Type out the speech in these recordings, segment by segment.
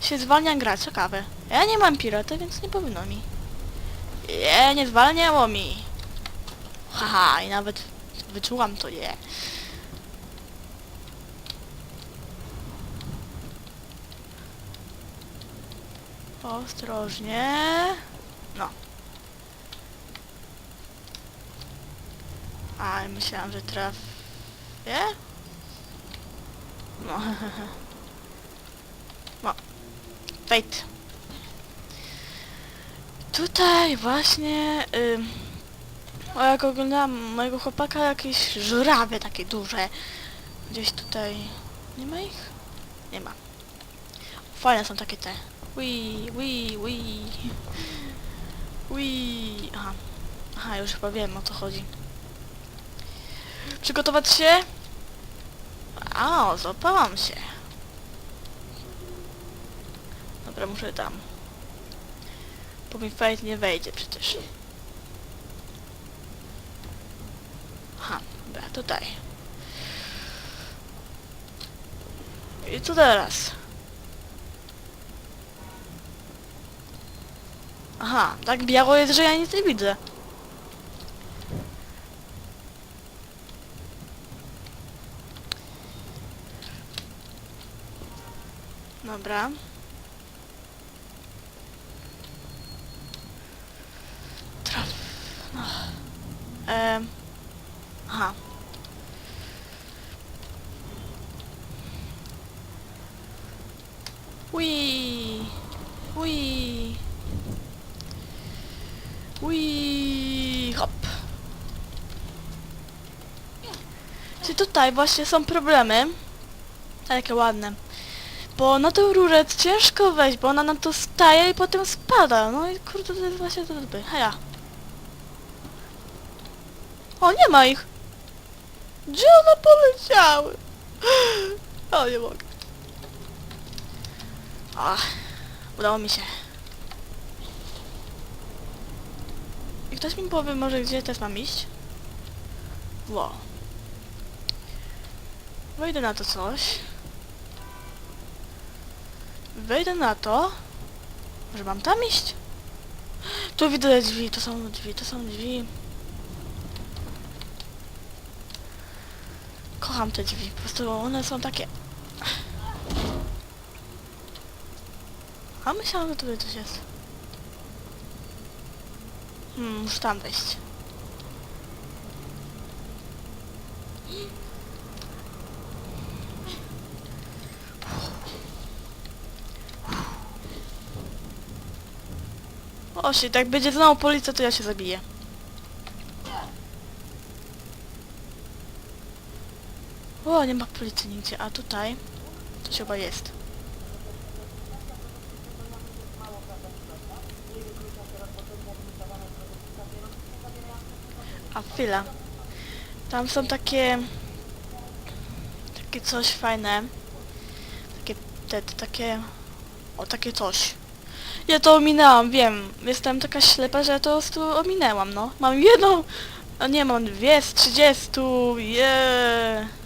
się zwalnia gra, ciekawe. Ja nie mam pirata, więc nie powinno mi. Nie, nie zwalniało mi. Haha, i nawet wyczułam to, nie. Ostrożnie. No. A, myślałam, że trafię. No. Wejt. Tutaj właśnie... O, jak oglądałam mojego chłopaka, jakieś żurawie takie duże. Gdzieś tutaj... Nie ma ich? Nie ma. Fajne są takie te. Wii, wii, wii. Wii. Aha. Aha, już chyba wiem o co chodzi. Przygotować się? A, złapałam się. Dobra, muszę tam. Bo mi fajt nie wejdzie przecież. Aha, dobra, tutaj. I co teraz? Aha, tak biało jest, że ja nic nie widzę. Dobra. Traf. No. Em. Aha. Wii. Wii. Wii. Hop. Czy tutaj właśnie są problemy? Takie ładne. Bo na tą rurę ciężko wejść, bo ona na to staje i potem spada. No i kurde, to jest właśnie to zbyt. Heja. O, nie ma ich. Gdzie one poleciały? O, nie mogę. Ach, udało mi się. I ktoś mi powie może, gdzie też mam iść? Ło. Wejdę na to coś. Wejdę na to, że mam tam iść. Tu widzę drzwi, to są drzwi, to są drzwi. Kocham te drzwi, po prostu one są takie... A myślałam, że tutaj coś jest. Hmm, muszę tam wejść. O się, jak będzie znowu policja, to ja się zabiję. O, nie ma policji nigdzie, a tutaj to chyba jest. A chwila. Tam są takie... Takie coś fajne. Takie... Te, te, takie... O, takie coś. Ja to ominęłam, wiem. Jestem taka ślepa, że to prostu ominęłam, no. Mam jedną... A nie, mam dwie z trzydziestu. Yeah.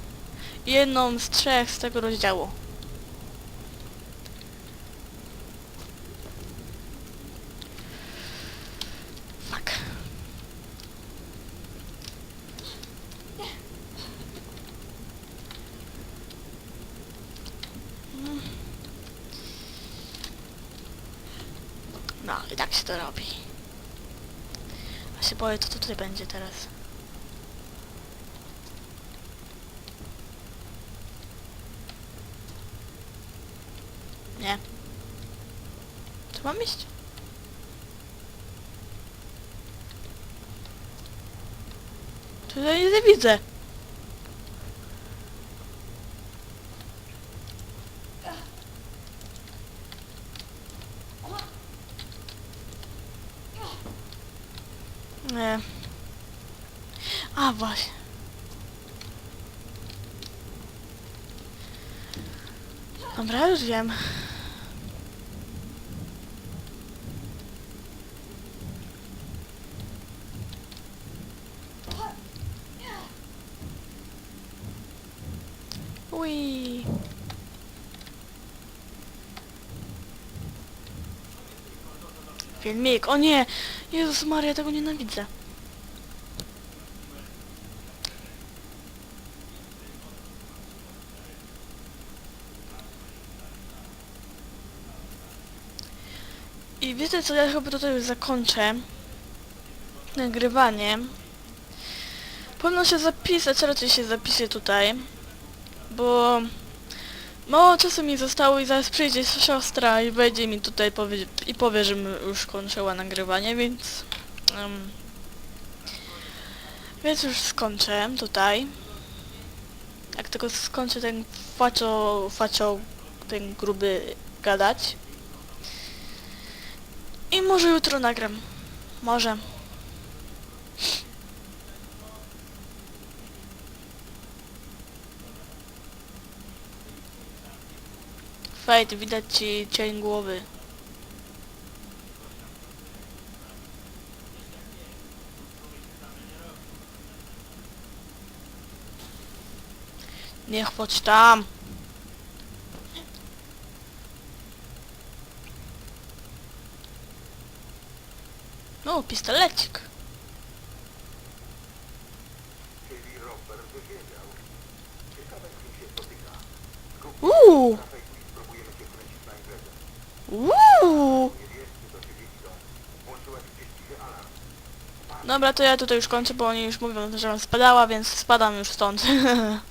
Jedną z trzech z tego rozdziału. Fuck. No i tak się to robi. A się boję, co tutaj będzie teraz. Nie. Tu mam iść? Tutaj nie widzę. Nie. A właśnie. Dobra, już wiem. Ui. filmik. O nie! Jezus Maria, tego nienawidzę. I wiecie co, ja chyba tutaj już zakończę nagrywanie. Powinno się zapisać, raczej się zapiszę tutaj, bo mało czasu mi zostało i zaraz przyjdzie siostra i wejdzie mi tutaj powie, i powie, że już kończyła nagrywanie, więc... em, więc już skończę tutaj. Jak tylko skończę ten faczo, faczo, ten gruby gadać. I może jutro nagram. Może. Fajt, widać ci cień głowy. Niech chodź tam. No, pistolecik. Uuu, Wkręcić na imprezę. Dobra, to ja tutaj już kończę, bo oni już mówią, że spadała, więc spadam już stąd.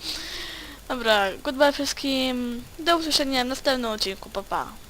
Dobra, goodbye wszystkim. Do usłyszenia w następnym odcinku, pa pa.